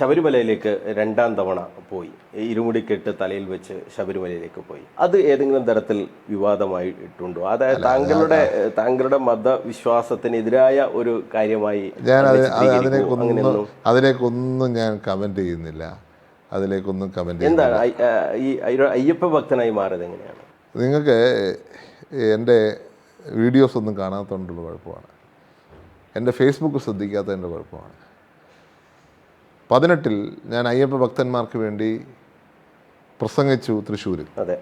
ശബരിമലയിലേക്ക് രണ്ടാം തവണ പോയി. ഇരുമുടി ഇരുമുടിക്കെട്ട് തലയിൽ വെച്ച് ശബരിമലയിലേക്ക് പോയി. അത് ഏതെങ്കിലും തരത്തിൽ വിവാദമായി ഇട്ടുണ്ടോ? അതായത് താങ്കളുടെ താങ്കളുടെ മതവിശ്വാസത്തിനെതിരായ ഒരു കാര്യമായി ഞാൻ അതിനെക്കൊന്നും? അതിലേക്കൊന്നും ഞാൻ കമന്റ് ചെയ്യുന്നില്ല. അതിലേക്കൊന്നും കമന്റ് എന്താണ്? ഈ അയ്യപ്പ ഭക്തനായി മാറിയത് എങ്ങനെയാണ്? നിങ്ങൾക്ക് എന്റെ വീഡിയോസ് ഒന്നും കാണാത്തതുകൊണ്ടുള്ള കുഴപ്പമാണ്. എന്റെ ഫേസ്ബുക്ക് ശ്രദ്ധിക്കാത്തതിന്റെ കുഴപ്പമാണ്. പതിനെട്ടിൽ ഞാൻ അയ്യപ്പ ഭക്തന്മാർക്ക് വേണ്ടി പ്രസംഗിച്ചു തൃശ്ശൂരിൽ. അതെ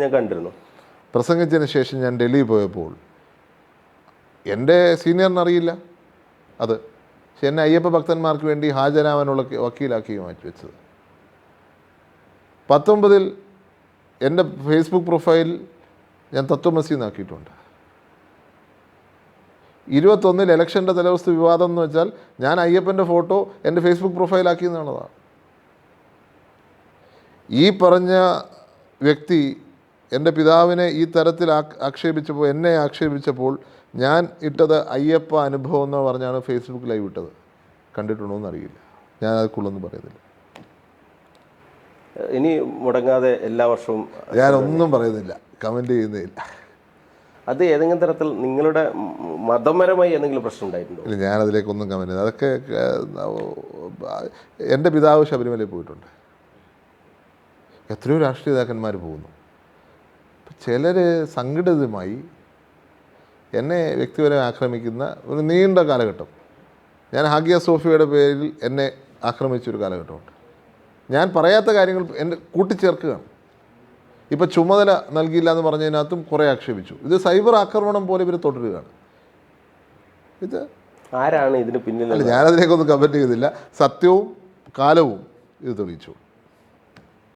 ഞാൻ കണ്ടിരുന്നു. പ്രസംഗിച്ചതിന് ശേഷം ഞാൻ ഡൽഹി പോയപ്പോൾ എന്റെ സീനിയറിന് അറിയില്ല അത്. പക്ഷെ എന്നെ അയ്യപ്പ ഭക്തന്മാർക്ക് വേണ്ടി ഹാജരാവാനുള്ള വക്കീലാക്കി മാറ്റി വെച്ചത്. പത്തൊമ്പതിൽ എന്റെ ഫേസ്ബുക്ക് പ്രൊഫൈൽ ഞാൻ തത്വമസി എന്നാക്കിയിട്ടുണ്ട് ഇരുപത്തൊന്നിൽ ഇലക്ഷന്റെ തലേദിവസത്തെ വിവാദം എന്ന് വെച്ചാൽ ഞാൻ അയ്യപ്പന്റെ ഫോട്ടോ എന്റെ ഫേസ്ബുക്ക് പ്രൊഫൈലാക്കി എന്നുള്ളതാണ്. ഈ പറഞ്ഞ വ്യക്തി എന്റെ പിതാവിനെ ഈ തരത്തിൽ ആക്ഷേപിച്ചപ്പോൾ എന്നെ ആക്ഷേപിച്ചപ്പോൾ ഞാൻ ഇട്ടത് അയ്യപ്പ അനുഭവം എന്ന് പറഞ്ഞാണ് ഫേസ്ബുക്ക് ലൈവ് ഇട്ടത്. കണ്ടിട്ടുണ്ടോ എന്നറിയില്ല ഞാൻ അതിക്കുള്ളൊന്നും പറയുന്നില്ല ഇനി മുടങ്ങാതെ എല്ലാ വർഷവും ഞാനൊന്നും പറയുന്നില്ല. കമന്റ് ചെയ്യുന്നില്ല അത് ഏതെങ്കിലും തരത്തിൽ നിങ്ങളുടെ മതപരമായി എന്തെങ്കിലും പ്രശ്നം ഉണ്ടായിട്ടുണ്ടോ? ഇല്ല ഞാനതിലേക്കൊന്നും ചെയ്യുന്നത് അതൊക്കെ എന്റെ പിതാവ് ശബരിമലയിൽ പോയിട്ടുണ്ട്. എത്രയോ രാഷ്ട്രീയ നേതാക്കന്മാർ പോകുന്നു. ചിലർ സംഘടിതമായി എന്നെ വ്യക്തിപരം ആക്രമിക്കുന്ന ഒരു നീണ്ട കാലഘട്ടം. ഞാൻ ഹാഗിയ സോഫിയയുടെ പേരിൽ എന്നെ ആക്രമിച്ചൊരു കാലഘട്ടമുണ്ട്. ഞാൻ പറയാത്ത കാര്യങ്ങൾ എന്റെ കൂട്ടിച്ചേർക്കുകയാണ്. ഇപ്പോൾ ചുമതല നൽകിയില്ല എന്ന് പറഞ്ഞതിനകത്തും കുറേ ആക്ഷേപിച്ചു. ഇത് സൈബർ ആക്രമണം പോലെ ഇവർ തുടരുകയാണ്. ഇത് ആരാണ് ഇതിന് പിന്നിൽ ഞാനതിനേക്കൊന്നും കമന്റ് ചെയ്തില്ല സത്യവും കാലവും ഇത് തെളിയിച്ചു.